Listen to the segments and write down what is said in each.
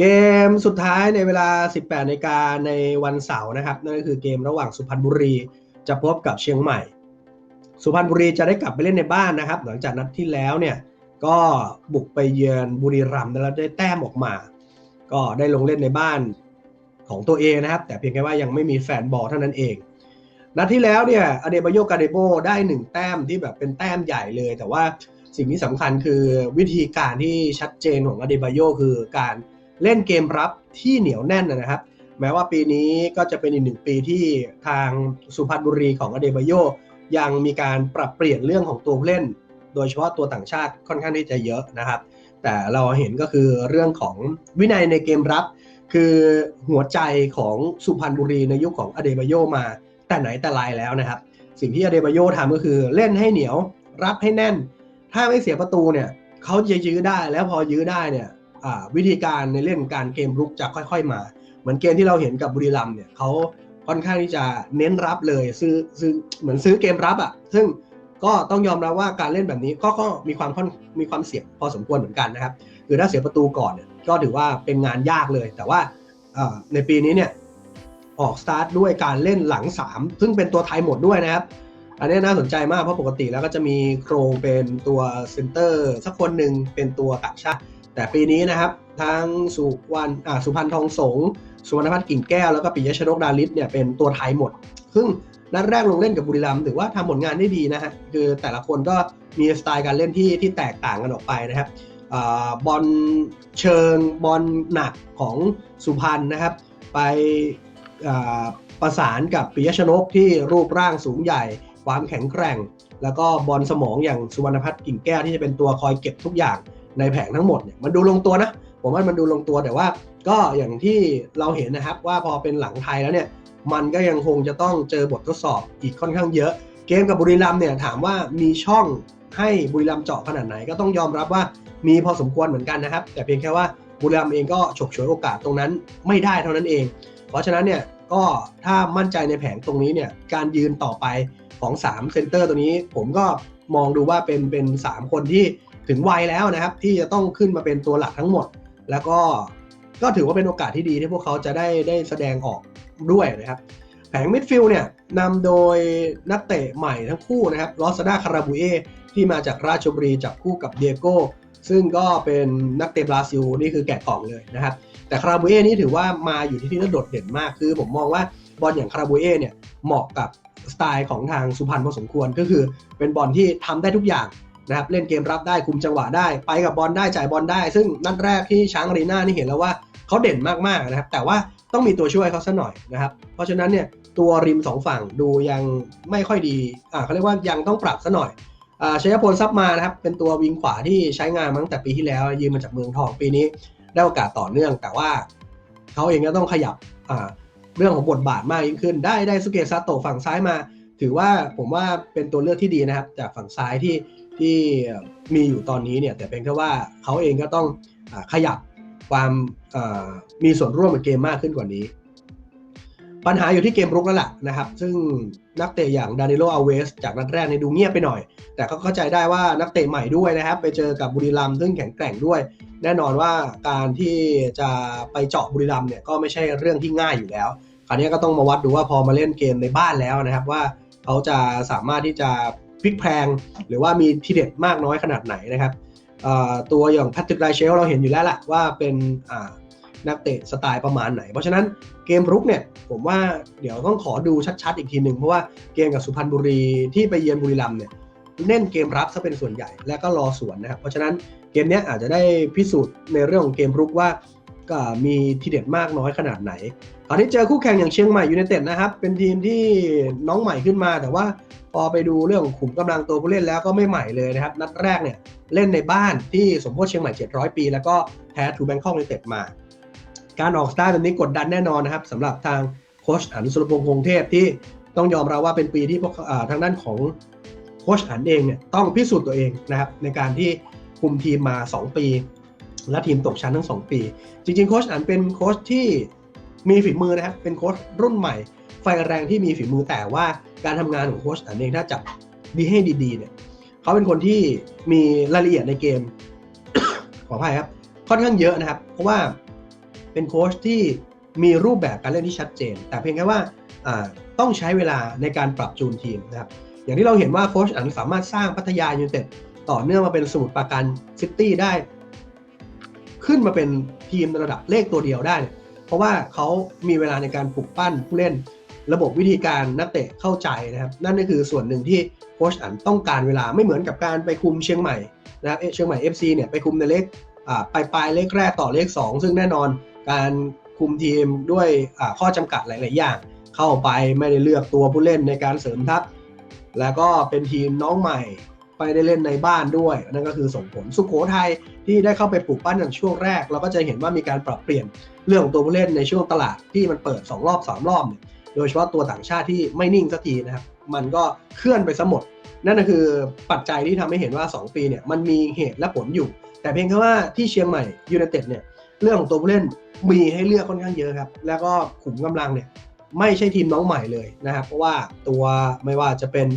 เกมสุดท้ายในเวลา 18นาฬิกาในวันเสาร์นะครับ นั่นก็คือเกมระหว่างสุพรรณบุรีจะพบกับเชียงใหม่ สุพรรณบุรีจะได้กลับไปเล่นในบ้านนะครับ หลังจากนัดที่แล้วเนี่ยก็บุกไปเยือนบุรีรัมย์แล้วได้แต้มออกมา ก็ได้ลงเล่นในบ้านของตัวเองนะครับ แต่เพียงแค่ว่ายังไม่มีแฟนบอลเท่านั้นเอง นัดที่แล้วเนี่ยอเดบาโยกาเดโบได้หนึ่งแต้มที่แบบเป็นแต้มใหญ่เลย แต่ว่าสิ่งที่สำคัญคือวิธีการที่ชัดเจนของอเดบาโยคือการ เล่นเกมรับที่เหนียวแน่นนะครับ แม้ว่าปีนี้ก็จะเป็นอีกหนึ่งปีที่ทางสุพรรณบุรีของอเดบาโยยังมีการปรับเปลี่ยนเรื่องของตัวเล่น โดยเฉพาะตัวต่างชาติค่อนข้างที่จะเยอะนะครับ แต่เราเห็นก็คือเรื่องของวินัยในเกมรับ คือหัวใจของสุพรรณบุรีในยุคของอเดบาโยมา แต่ไหนแต่ไรแล้วนะครับ สิ่งที่อเดบาโยทำก็คือเล่นให้เหนียวรับให้แน่น ถ้าไม่เสียประตูเนี่ยเขาจะยื้อได้แล้วพอยื้อได้เนี่ย วิธีการในเล่นการเกมรุกจะค่อย ๆ มา เหมือนเกมที่เราเห็นกับบุรีรัมเนี่ยเขาค่อนข้างที่จะเน้นรับเลยซื้อซื้อเหมือนซื้อเกมรับอะ่ะ ซึ่งก็ต้องยอมรับว่าการเล่นแบบนี้ก็ก็มีความค่อนมีความเสี่ยงพอสมควรเหมือนกันนะครับคือถ้าเสียประตูก่อนเนี่ยก็ถือว่าเป็นงานยากเลย แต่ว่าในปีนี้เนี่ยออกสตาร์ทด้วยการเล่นหลัง 3 ซึ่งเป็นตัวไทยหมดด้วยนะครับ อันนี้น่าสนใจมากเพราะปกติแล้วก็จะมีโครงเป็นตัวเซนเตอร์สักคนหนึ่งเป็นตัวต่างชาติ แต่ปีนี้นะครับทั้งสุวรรณอ่าสุพรรณทองสงสุวรรณพัฒน์กิ่งแก้วแล้วก็ปิยชนกดาลิศเนี่ยเป็นตัวไทยหมด ซึ่งนัดแรกลงเล่นกับบุรีรัมย์ถือว่าทำผลงานได้ดีนะฮะคือแต่ละคนก็มีสไตล์การเล่นที่ที่แตกต่างกันออกไปนะครับบอลเชิงบอลหนักของสุพรรณนะครับ ไปประสานกับปิยชนกที่รูปร่างสูงใหญ่ ความแข็งแกร่ง แล้วก็บอลสมองอย่างสุวรรณพัฒน์กิ่งแก้วที่จะเป็นตัวคอยเก็บทุกอย่าง ในแผงทั้งหมดเนี่ยมันดูลงตัวนะ ผมว่ามันดูลงตัวแต่ว่า ก็อย่างที่เราเห็นนะครับว่าพอเป็นหลังไทยแล้วเนี่ยมันก็ยังคงจะต้องเจอบททดสอบอีกค่อนข้างเยอะ เกมกับบุรีรัมเนี่ยถามว่ามีช่องให้บุรีรัมเจาะขนาดไหนก็ต้องยอมรับว่ามีพอสมควรเหมือนกันนะครับ แต่เพียงแค่ว่าบุรีรัมเองก็ฉกฉวยโอกาสตรงนั้นไม่ได้เท่านั้นเอง เพราะฉะนั้นเนี่ยก็ถ้ามั่นใจในแผงตรงนี้เนี่ยการยืนต่อไปของ3เซนเตอร์ตัวนี้ผมก็มองดูว่าเป็นเป็น 3 คนที่ ถึงวัยแล้วนะครับ ที่จะต้องขึ้นมาเป็นตัวหลักทั้งหมด แล้วก็ก็ถือว่าเป็นโอกาสที่ดีที่พวกเขาจะได้ได้แสดงออกด้วยนะครับ แผงมิดฟิลด์เนี่ยนำโดยนักเตะใหม่ทั้งคู่นะครับลอสดาคาราบูเอที่มาจากราชบุรีจับคู่กับเดียโก้ซึ่งก็เป็นนักเตะบราซิลนี่คือแกะกล่องเลยนะครับ แต่คาราบูเอนี่ถือว่ามาอยู่ที่ที่น่าโดดเด่นมากคือผมมองว่าบอลอย่างคาราบูเอเนี่ยเหมาะกับสไตล์ของทางสุพรรณพอสมควรก็คือเป็นบอลที่ทำได้ทุกอย่าง นะครับเล่นเกมรับได้คุมจังหวะได้ ไปกับบอลได้จ่ายบอลได้ ซึ่งนัดแรกที่ช้างอารีนานี่เห็นแล้วว่าเขาเด่นมากๆนะครับ แต่ว่าต้องมีตัวช่วยเขาซะหน่อยนะครับ เพราะฉะนั้นเนี่ยตัวริมสองฝั่งดูยังไม่ค่อยดีอ่าเขาเรียกว่ายังต้องปรับซะหน่อยอ่าชัยพลซับมานะครับ เป็นตัววิงขวาที่ใช้งานมาตั้งแต่ปีที่แล้ว ยืมมาจากเมืองทองปีนี้ได้โอกาสต่อเนื่อง แต่ว่าเขาเองก็ต้องขยับอ่าเรื่องของบทบาทมากยิ่งขึ้น ได้ได้สุเกซาโตะฝั่งซ้ายมา ถือว่าผมว่าเป็นตัวเลือกที่ดีนะครับ จากฝั่งซ้ายที่ ที่มีอยู่ตอนนี้เนี่ยแต่เป็นแค่ว่าเขาเองก็ต้องอขยับความมีส่วนร่วมในเกมมากขึ้นกว่านี้ ปัญหาอยู่ที่เกมรุกแล้วล่ะนะครับ ซึ่งนักเตะอย่างดานิโลอาเวสจากนัดแรกในดูเงียบไปหน่อย แต่ก็เข้าใจได้ว่านักเตะใหม่ด้วยนะครับ ไปเจอกับบุรีรัมซึ่งแข็งแกร่งด้วย แน่นอนว่าการที่จะไปเจาะบุรีรัมเนี่ยก็ไม่ใช่เรื่องที่ง่ายอยู่แล้วคราวนี้ก็ต้องมาวัดดูว่าพอมาเล่นเกมในบ้านแล้วนะครับว่าเขาจะสามารถที่จะ พลิกแพงหรือว่ามีทีเด็ดมากน้อยขนาดไหนนะครับตัวอย่างแพทริกไรเชลเราเห็นอยู่แล้วแหละว่าเป็นนักเตะสไตล์ประมาณไหน เพราะฉะนั้นเกมรุกเนี่ยผมว่าเดี๋ยวต้องขอดูชัดๆอีกทีหนึ่งเพราะว่าเกมกับสุพรรณบุรีที่ไปเยือนบุรีรัมย์เนี่ยเล่นเกมรับซะเป็นส่วนใหญ่แล้วก็รอสวนนะครับเพราะฉะนั้นเกมนี้อาจจะได้พิสูจน์ในเรื่องของเกมรุกว่า มีทีเด็ดมากน้อยขนาดไหน ตอนนี้เจอคู่แข่งอย่างเชียงใหม่ยูไนเต็ดนะครับ เป็นทีมที่น้องใหม่ขึ้นมา แต่ว่าพอไปดูเรื่องขุมกำลังตัวผู้เล่นแล้วก็ไม่ใหม่เลยนะครับ นัดแรกเนี่ยเล่นในบ้านที่สมโพธิเชียงใหม่ 700 ปี แล้วก็แพ้ทูแบงคอกยูไนเต็ดมา การออกสตาร์ทแบบนี้กดดันแน่นอนนะครับสำหรับทางโค้ชอันสุรพงษ์คงเทพที่ต้องยอมรับว่าเป็นปีที่พวกทางด้านของโค้ชอันเองเนี่ยต้องพิสูจน์ตัวเองนะครับในการที่คุมทีมมา 2 ปี และทีมตกชั้นทั้ง2ปี จริงๆ โค้ชอันเป็นโค้ชที่มีฝีมือนะครับเป็นโค้ชรุ่นใหม่ ไฟแรงที่มีฝีมือแต่ว่าการทำงานของโค้ชอันเองถ้าจับดีให้ดีๆเนี่ยเขาเป็นคนที่มีรายละเอียดในเกม ขออภัยครับ ค่อนข้างเยอะนะครับ เพราะว่าเป็นโค้ชที่มีรูปแบบการเล่นที่ชัดเจน แต่เพียงแค่ว่าต้องใช้เวลาในการปรับจูนทีมนะครับอย่างที่เราเห็นว่าโค้ชอันสามารถสร้างพัทยายูไนเต็ดต่อเนื่องมาเป็นสมุทรปราการซิตี้ได้ ขึ้นมาเป็นทีมระดับเลขตัวเดียวได้เนี่ยเพราะว่าเขามีเวลาในการปลุกปั้นผู้เล่น ระบบวิธีการนักเตะเข้าใจนะครับ นั่นก็คือส่วนหนึ่งที่โค้ชอันต้องการเวลาไม่เหมือนกับการไปคุมเชียงใหม่นะครับเอ๊ะเชียงใหม่ FC เนี่ยไปคุมในเลขอ่าปลายปลายเลขแรกต่อเลข 2 ซึ่งแน่นอนการคุมทีมด้วยข้อจำกัดหลาย ๆ อย่าง เข้าไปไม่ได้เลือกตัวผู้เล่นในการเสริมทัพ แล้วก็เป็นทีมน้องใหม่ ไปได้เล่นในบ้านด้วย นั่นก็คือส่งผลสุขโขทัยที่ได้เข้าไปปลูกปั้นในช่วงแรก เราก็จะเห็นว่ามีการปรับเปลี่ยนเรื่องของตัวผู้เล่นในช่วงตลาดที่มันเปิด 2 รอบ 3 รอบเนี่ยโดยเฉพาะตัวต่างชาติที่ไม่นิ่งสักทีนะครับ มันก็เคลื่อนไปซะหมด นั่นก็คือปัจจัยที่ทำให้เห็นว่า 2 ปีเนี่ยมันมีเหตุและผลอยู่ แต่เพียงแค่ว่าที่เชียงใหม่ยูไนเต็ดเนี่ยเรื่องของตัวผู้เล่นมีให้เลือกค่อนข้างเยอะครับแล้วก็ขุมกำลังเนี่ยไม่ใช่ทีมน้องใหม่เลยนะครับเพราะว่าตัวไม่ว่าจะเป็น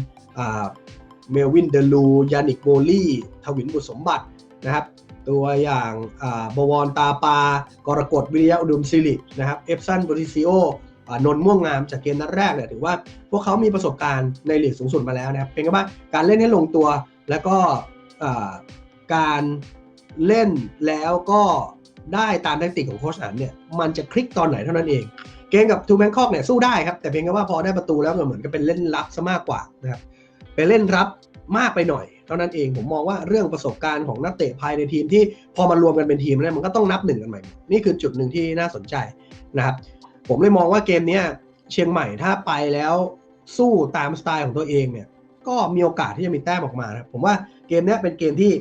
เมลวินเดลูยานิกโบลี่ทวินบุตรสมบัตินะครับ ตัวอย่างบวรตาปากรกฎวิริยะอุดมศิรินะครับเอฟซันบริซิโอนนท์ม่วงงามจากเกมนัดแรกเนี่ยถือว่าพวกเขามีประสบการณ์ในหลีกสูงสุดมาแล้วนะครับเป็นก็ว่าการเล่นให้ลงตัวแล้วก็การเล่นแล้วก็ได้ตามแทคติกของโค้ชอันเนี่ยมันจะคลิกตอนไหนเท่านั้นเอง เกมกับทูแบงคอกเนี่ยสู้ได้ครับ แต่เพียงแค่ว่าพอได้ประตูแล้วเหมือนกับเป็นเล่นรับซะมากกว่านะครับ เป็นเล่นรับมากไปหน่อย เท่านั้นเองผมมองว่าเรื่องประสบการณ์ของนักเตะภายในทีมที่พอมารวมกันเป็นทีมแล้วมันก็ต้องนับหนึ่งกันใหม่ นี่คือจุดหนึ่งที่น่าสนใจนะครับ ผมเลยมองว่าเกมนี้เชียงใหม่ถ้าไปแล้วสู้ตามสไตล์ของตัวเองเนี่ย ก็มีโอกาสที่จะมีแต้มออกมาครับผมว่าเกมนี้เป็นเกมที่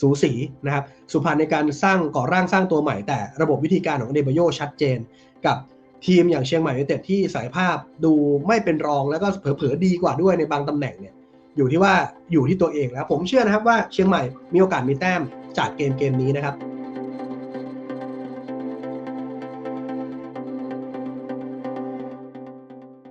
สูสีนะครับ สุพรรณในการสร้างก่อร่างสร้างตัวใหม่แต่ระบบวิธีการของเดบโยชัดเจนกับ ทีมอย่างเชียงใหม่ยูไนเต็ดที่สายภาพดูไม่เป็นรองแล้วก็เผลอๆดีกว่าด้วยในบางตำแหน่งเนี่ยอยู่ที่ว่าอยู่ที่ตัวเองแล้วผมเชื่อนะครับว่าเชียงใหม่มีโอกาสมีแต้มจากเกมเกมนี้นะครับ